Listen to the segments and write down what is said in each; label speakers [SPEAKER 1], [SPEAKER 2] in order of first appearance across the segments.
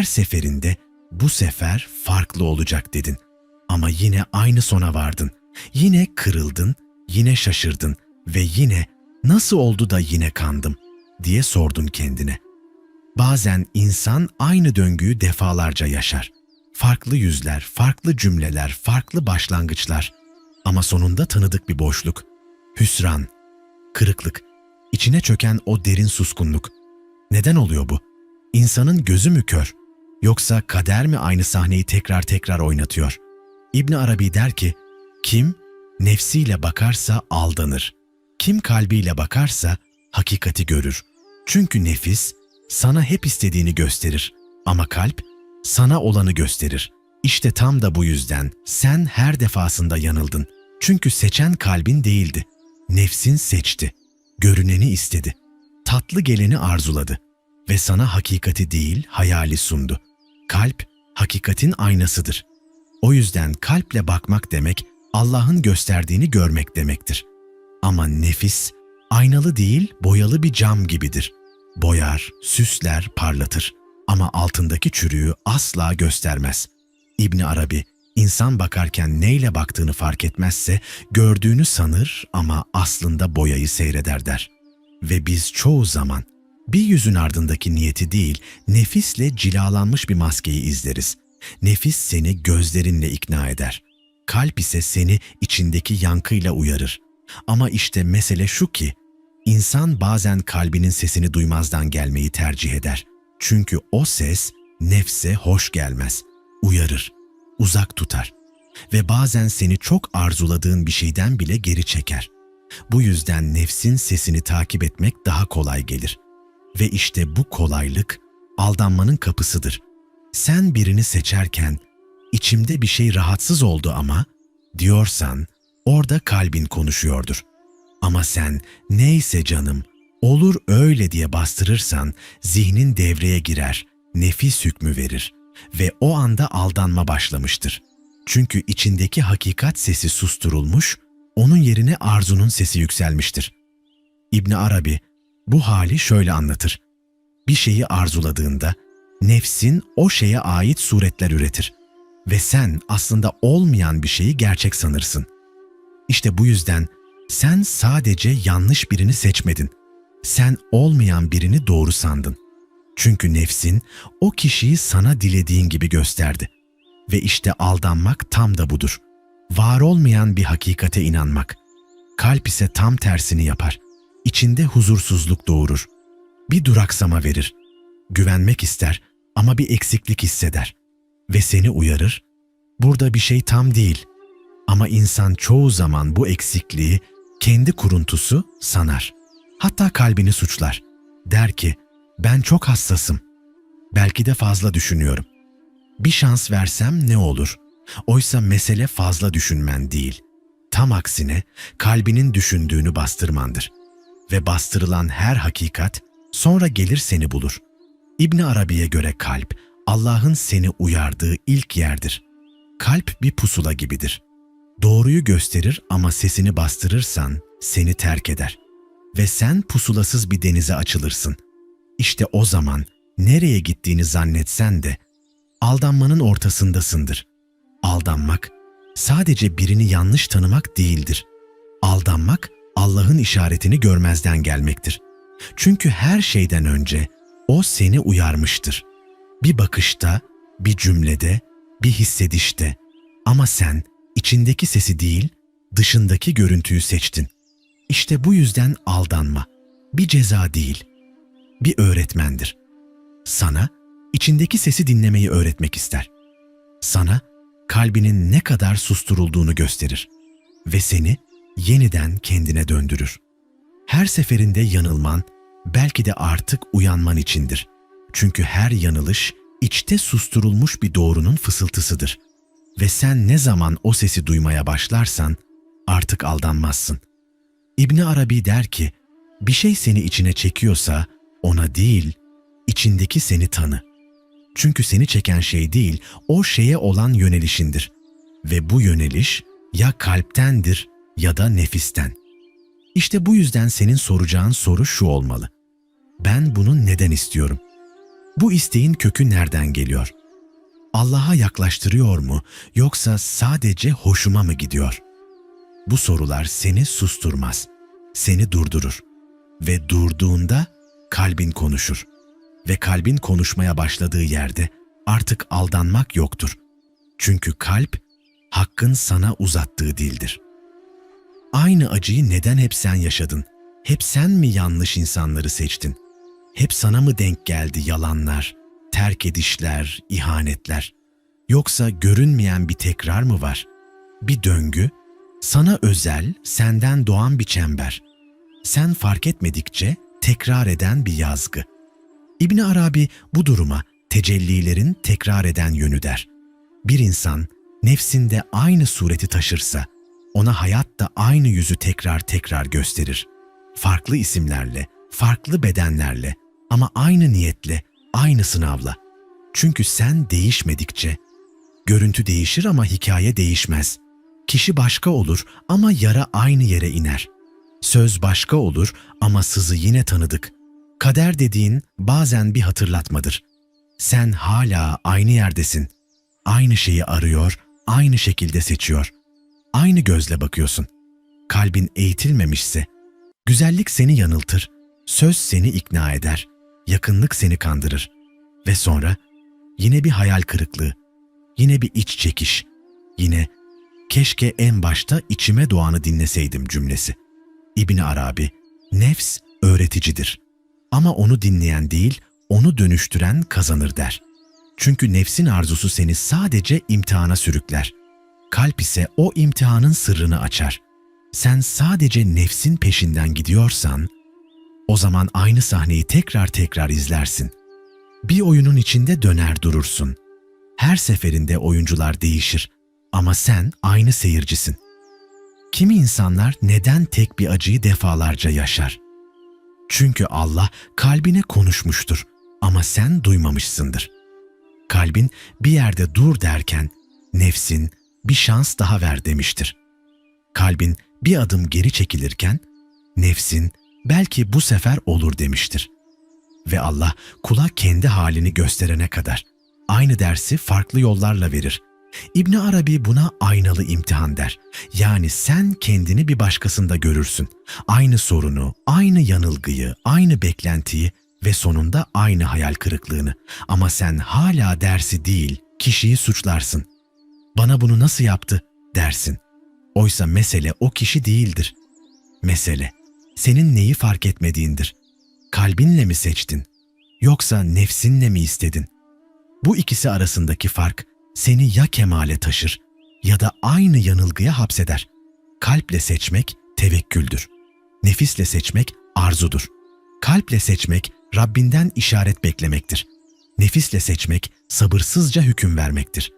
[SPEAKER 1] her seferinde bu sefer farklı olacak dedin. Ama yine aynı sona vardın. Yine kırıldın, yine şaşırdın ve yine nasıl oldu da yine kandım diye sordun kendine. Bazen insan aynı döngüyü defalarca yaşar. Farklı yüzler, farklı cümleler, farklı başlangıçlar. Ama sonunda tanıdık bir boşluk. Hüsran, kırıklık, içine çöken o derin suskunluk. Neden oluyor bu? İnsanın gözü mü kör? Yoksa kader mi aynı sahneyi tekrar tekrar oynatıyor? İbn Arabi der ki, kim nefsiyle bakarsa aldanır. Kim kalbiyle bakarsa hakikati görür. Çünkü nefis sana hep istediğini gösterir ama kalp sana olanı gösterir. İşte tam da bu yüzden sen her defasında yanıldın. Çünkü seçen kalbin değildi. Nefsin seçti. Görüneni istedi. Tatlı geleni arzuladı ve sana hakikati değil hayali sundu. Kalp hakikatin aynasıdır. O yüzden kalple bakmak demek Allah'ın gösterdiğini görmek demektir. Ama nefis aynalı değil boyalı bir cam gibidir. Boyar, süsler, parlatır ama altındaki çürüğü asla göstermez. İbni Arabi, insan bakarken neyle baktığını fark etmezse gördüğünü sanır ama aslında boyayı seyreder der. Ve biz çoğu zaman bir yüzün ardındaki niyeti değil, nefisle cilalanmış bir maskeyi izleriz. Nefis seni gözlerinle ikna eder. Kalp ise seni içindeki yankıyla uyarır. Ama işte mesele şu ki, insan bazen kalbinin sesini duymazdan gelmeyi tercih eder. Çünkü o ses nefse hoş gelmez, uyarır, uzak tutar ve bazen seni çok arzuladığın bir şeyden bile geri çeker. Bu yüzden nefsin sesini takip etmek daha kolay gelir. Ve işte bu kolaylık aldanmanın kapısıdır. Sen birini seçerken içimde bir şey rahatsız oldu ama diyorsan orada kalbin konuşuyordur. Ama sen neyse canım olur öyle diye bastırırsan zihnin devreye girer, nefis hükmü verir ve o anda aldanma başlamıştır. Çünkü içindeki hakikat sesi susturulmuş, onun yerine arzunun sesi yükselmiştir. İbn Arabi bu hali şöyle anlatır. Bir şeyi arzuladığında nefsin o şeye ait suretler üretir ve sen aslında olmayan bir şeyi gerçek sanırsın. İşte bu yüzden sen sadece yanlış birini seçmedin. Sen olmayan birini doğru sandın. Çünkü nefsin o kişiyi sana dilediğin gibi gösterdi. Ve işte aldanmak tam da budur. Var olmayan bir hakikate inanmak. Kalp ise tam tersini yapar. İçinde huzursuzluk doğurur. Bir duraksama verir. Güvenmek ister ama bir eksiklik hisseder. Ve seni uyarır. Burada bir şey tam değil. Ama insan çoğu zaman bu eksikliği kendi kuruntusu sanar. Hatta kalbini suçlar. Der ki, ben çok hassasım. Belki de fazla düşünüyorum. Bir şans versem ne olur? Oysa mesele fazla düşünmen değil. Tam aksine kalbinin düşündüğünü bastırmandır. Ve bastırılan her hakikat sonra gelir seni bulur. İbni Arabi'ye göre kalp, Allah'ın seni uyardığı ilk yerdir. Kalp bir pusula gibidir. Doğruyu gösterir ama sesini bastırırsan seni terk eder. Ve sen pusulasız bir denize açılırsın. İşte o zaman nereye gittiğini zannetsen de aldanmanın ortasındasındır. Aldanmak sadece birini yanlış tanımak değildir. Aldanmak Allah'ın işaretini görmezden gelmektir. Çünkü her şeyden önce o seni uyarmıştır. Bir bakışta, bir cümlede, bir hissedişte ama sen içindeki sesi değil, dışındaki görüntüyü seçtin. İşte bu yüzden aldanma bir ceza değil, bir öğretmendir. Sana içindeki sesi dinlemeyi öğretmek ister. Sana kalbinin ne kadar susturulduğunu gösterir ve seni yeniden kendine döndürür. Her seferinde yanılman belki de artık uyanman içindir. Çünkü her yanılış içte susturulmuş bir doğrunun fısıltısıdır. Ve sen ne zaman o sesi duymaya başlarsan artık aldanmazsın. İbni Arabi der ki, bir şey seni içine çekiyorsa ona değil, içindeki seni tanı. Çünkü seni çeken şey değil, o şeye olan yönelişindir. Ve bu yöneliş ya kalptendir ya da nefisten. İşte bu yüzden senin soracağın soru şu olmalı. Ben bunu neden istiyorum? Bu isteğin kökü nereden geliyor? Allah'a yaklaştırıyor mu yoksa sadece hoşuma mı gidiyor? Bu sorular seni susturmaz, seni durdurur ve durduğunda kalbin konuşur ve kalbin konuşmaya başladığı yerde artık aldanmak yoktur. Çünkü kalp hakkın sana uzattığı dildir. Aynı acıyı neden hep sen yaşadın? Hep sen mi yanlış insanları seçtin? Hep sana mı denk geldi yalanlar, terk edişler, ihanetler? Yoksa görünmeyen bir tekrar mı var? Bir döngü, sana özel, senden doğan bir çember. Sen fark etmedikçe tekrar eden bir yazgı. İbn Arabi bu duruma tecellilerin tekrar eden yönü der. Bir insan nefsinde aynı sureti taşırsa, ona hayat da aynı yüzü tekrar tekrar gösterir. Farklı isimlerle, farklı bedenlerle ama aynı niyetle, aynı sınavla. Çünkü sen değişmedikçe, görüntü değişir ama hikaye değişmez. Kişi başka olur ama yara aynı yere iner. Söz başka olur ama sızı yine tanıdık. Kader dediğin bazen bir hatırlatmadır. Sen hala aynı yerdesin. Aynı şeyi arıyor, aynı şekilde seçiyor. Aynı gözle bakıyorsun. Kalbin eğitilmemişse, güzellik seni yanıltır, söz seni ikna eder, yakınlık seni kandırır. Ve sonra yine bir hayal kırıklığı, yine bir iç çekiş, yine keşke en başta içime doğanı dinleseydim cümlesi. İbni Arabi, nefs öğreticidir. Ama onu dinleyen değil, onu dönüştüren kazanır der. Çünkü nefsin arzusu seni sadece imtihana sürükler. Kalp ise o imtihanın sırrını açar. Sen sadece nefsin peşinden gidiyorsan, o zaman aynı sahneyi tekrar tekrar izlersin. Bir oyunun içinde döner durursun. Her seferinde oyuncular değişir ama sen aynı seyircisin. Kimi insanlar neden tek bir acıyı defalarca yaşar? Çünkü Allah kalbine konuşmuştur ama sen duymamışsındır. Kalbin bir yerde dur derken nefsin bir şans daha ver demiştir. Kalbin bir adım geri çekilirken nefsin belki bu sefer olur demiştir. Ve Allah kula kendi halini gösterene kadar aynı dersi farklı yollarla verir. İbni Arabi buna aynalı imtihan der. Yani sen kendini bir başkasında görürsün. Aynı sorunu, aynı yanılgıyı, aynı beklentiyi ve sonunda aynı hayal kırıklığını. Ama sen hala dersi değil, kişiyi suçlarsın. Bana bunu nasıl yaptı dersin. Oysa mesele o kişi değildir. Mesele senin neyi fark etmediğindir. Kalbinle mi seçtin? Yoksa nefsinle mi istedin? Bu ikisi arasındaki fark seni ya kemale taşır ya da aynı yanılgıya hapseder. Kalple seçmek tevekküldür. Nefisle seçmek arzudur. Kalple seçmek Rabbinden işaret beklemektir. Nefisle seçmek sabırsızca hüküm vermektir.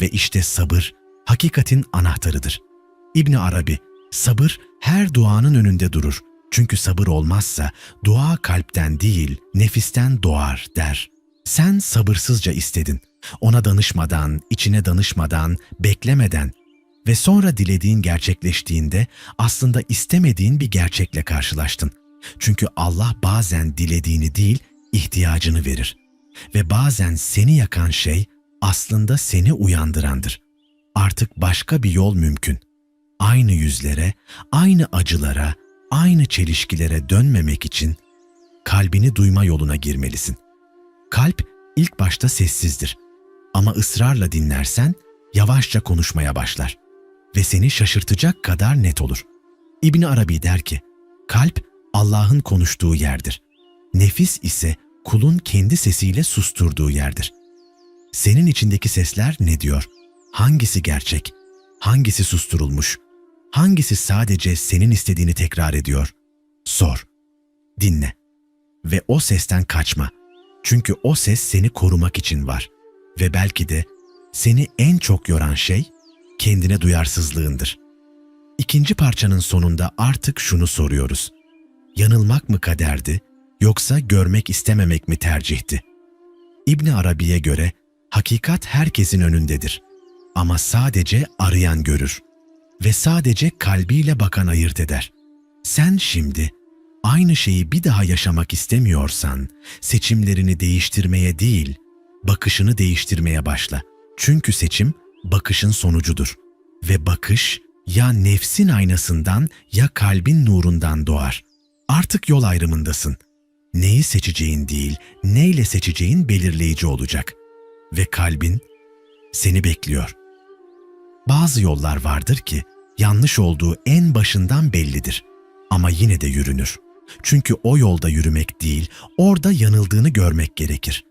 [SPEAKER 1] Ve işte sabır hakikatin anahtarıdır. İbn Arabi, sabır her duanın önünde durur. Çünkü sabır olmazsa dua kalpten değil, nefisten doğar der. Sen sabırsızca istedin. Ona danışmadan, içine danışmadan, beklemeden ve sonra dilediğin gerçekleştiğinde aslında istemediğin bir gerçekle karşılaştın. Çünkü Allah bazen dilediğini değil, ihtiyacını verir. Ve bazen seni yakan şey aslında seni uyandırandır. Artık başka bir yol mümkün. Aynı yüzlere, aynı acılara, aynı çelişkilere dönmemek için kalbini duyma yoluna girmelisin. Kalp ilk başta sessizdir ama ısrarla dinlersen yavaşça konuşmaya başlar ve seni şaşırtacak kadar net olur. İbn Arabi der ki, kalp Allah'ın konuştuğu yerdir. Nefis ise kulun kendi sesiyle susturduğu yerdir. Senin içindeki sesler ne diyor? Hangisi gerçek? Hangisi susturulmuş? Hangisi sadece senin istediğini tekrar ediyor? Sor. Dinle. Ve o sesten kaçma. Çünkü o ses seni korumak için var. Ve belki de seni en çok yoran şey kendine duyarsızlığındır. İkinci parçanın sonunda artık şunu soruyoruz. Yanılmak mı kaderdi yoksa görmek istememek mi tercihti? İbni Arabi'ye göre hakikat herkesin önündedir. Ama sadece arayan görür ve sadece kalbiyle bakan ayırt eder. Sen şimdi aynı şeyi bir daha yaşamak istemiyorsan, seçimlerini değiştirmeye değil, bakışını değiştirmeye başla. Çünkü seçim bakışın sonucudur ve bakış ya nefsin aynasından ya kalbin nurundan doğar. Artık yol ayrımındasın. Neyi seçeceğin değil, neyle seçeceğin belirleyici olacak. Ve kalbin seni bekliyor. Bazı yollar vardır ki yanlış olduğu en başından bellidir ama yine de yürünür. Çünkü o yolda yürümek değil, orada yanıldığını görmek gerekir.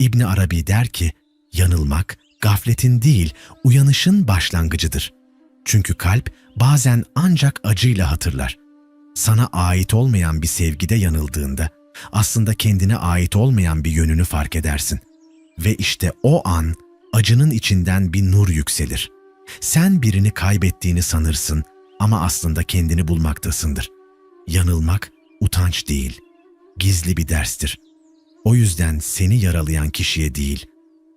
[SPEAKER 1] İbni Arabi der ki, yanılmak gafletin değil, uyanışın başlangıcıdır. Çünkü kalp bazen ancak acıyla hatırlar. Sana ait olmayan bir sevgide yanıldığında, aslında kendine ait olmayan bir yönünü fark edersin. Ve işte o an acının içinden bir nur yükselir. Sen birini kaybettiğini sanırsın ama aslında kendini bulmaktasındır. Yanılmak utanç değil, gizli bir derstir. O yüzden seni yaralayan kişiye değil,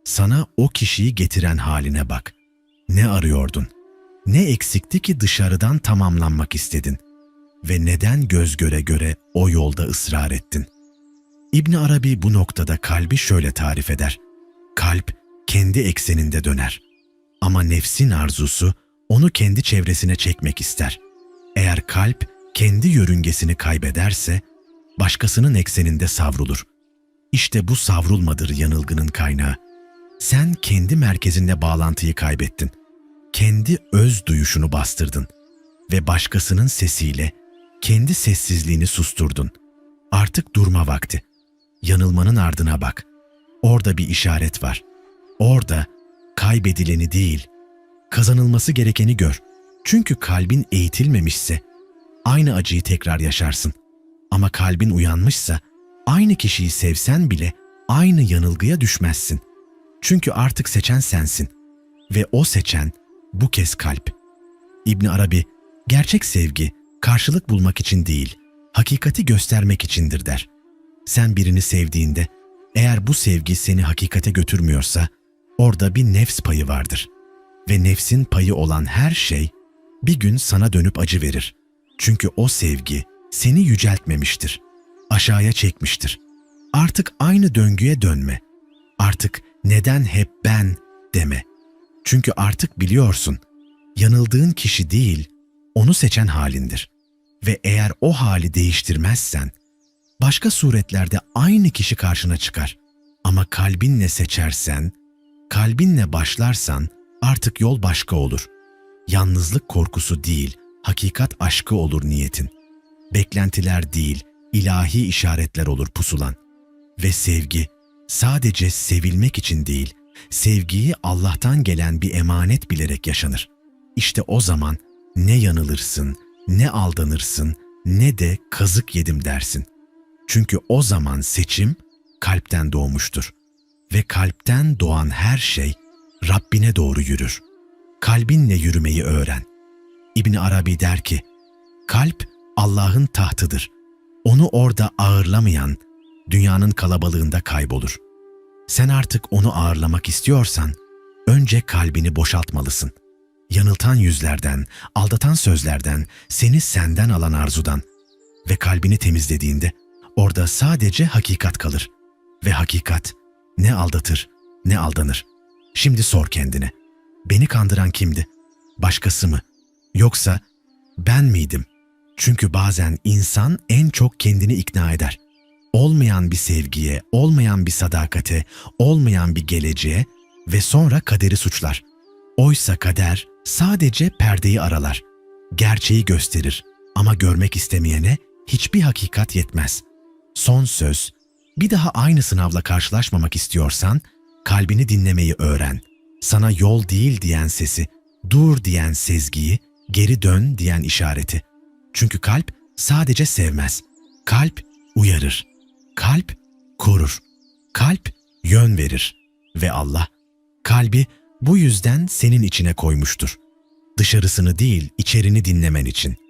[SPEAKER 1] sana o kişiyi getiren haline bak. Ne arıyordun? Ne eksikti ki dışarıdan tamamlanmak istedin? Ve neden göz göre göre o yolda ısrar ettin? İbn Arabi bu noktada kalbi şöyle tarif eder. Kalp kendi ekseninde döner. Ama nefsin arzusu onu kendi çevresine çekmek ister. Eğer kalp kendi yörüngesini kaybederse başkasının ekseninde savrulur. İşte bu savrulmadır yanılgının kaynağı. Sen kendi merkezinde bağlantıyı kaybettin. Kendi öz duyuşunu bastırdın ve başkasının sesiyle kendi sessizliğini susturdun. Artık durma vakti. Yanılmanın ardına bak. Orada bir işaret var. Orada kaybedileni değil, kazanılması gerekeni gör. Çünkü kalbin eğitilmemişse aynı acıyı tekrar yaşarsın. Ama kalbin uyanmışsa aynı kişiyi sevsen bile aynı yanılgıya düşmezsin. Çünkü artık seçen sensin ve o seçen bu kez kalp. İbn Arabi gerçek sevgi karşılık bulmak için değil, hakikati göstermek içindir der. Sen birini sevdiğinde eğer bu sevgi seni hakikate götürmüyorsa orada bir nefs payı vardır. Ve nefsin payı olan her şey bir gün sana dönüp acı verir. Çünkü o sevgi seni yüceltmemiştir. Aşağıya çekmiştir. Artık aynı döngüye dönme. Artık neden hep ben deme. Çünkü artık biliyorsun, yanıldığın kişi değil, onu seçen halindir. Ve eğer o hali değiştirmezsen, başka suretlerde aynı kişi karşına çıkar. Ama kalbinle seçersen, kalbinle başlarsan artık yol başka olur. Yalnızlık korkusu değil, hakikat aşkı olur niyetin. Beklentiler değil, ilahi işaretler olur pusulan. Ve sevgi sadece sevilmek için değil, sevgiyi Allah'tan gelen bir emanet bilerek yaşanır. İşte o zaman ne yanılırsın, ne aldanırsın, ne de kazık yedim dersin. Çünkü o zaman seçim kalpten doğmuştur. Ve kalpten doğan her şey Rabbine doğru yürür. Kalbinle yürümeyi öğren. İbn Arabi der ki, kalp Allah'ın tahtıdır. Onu orada ağırlamayan, dünyanın kalabalığında kaybolur. Sen artık onu ağırlamak istiyorsan, önce kalbini boşaltmalısın. Yanıltan yüzlerden, aldatan sözlerden, seni senden alan arzudan ve kalbini temizlediğinde orada sadece hakikat kalır. Ve hakikat ne aldatır ne aldanır. Şimdi sor kendine. Beni kandıran kimdi? Başkası mı? Yoksa ben miydim? Çünkü bazen insan en çok kendini ikna eder. Olmayan bir sevgiye, olmayan bir sadakate, olmayan bir geleceğe ve sonra kaderi suçlar. Oysa kader sadece perdeyi aralar. Gerçeği gösterir ama görmek istemeyene hiçbir hakikat yetmez. Son söz, bir daha aynı sınavla karşılaşmamak istiyorsan kalbini dinlemeyi öğren. Sana yol değil diyen sesi, dur diyen sezgiyi, geri dön diyen işareti. Çünkü kalp sadece sevmez. Kalp uyarır. Kalp korur. Kalp yön verir. Ve Allah kalbi bu yüzden senin içine koymuştur. Dışarısını değil, içerini dinlemen için.''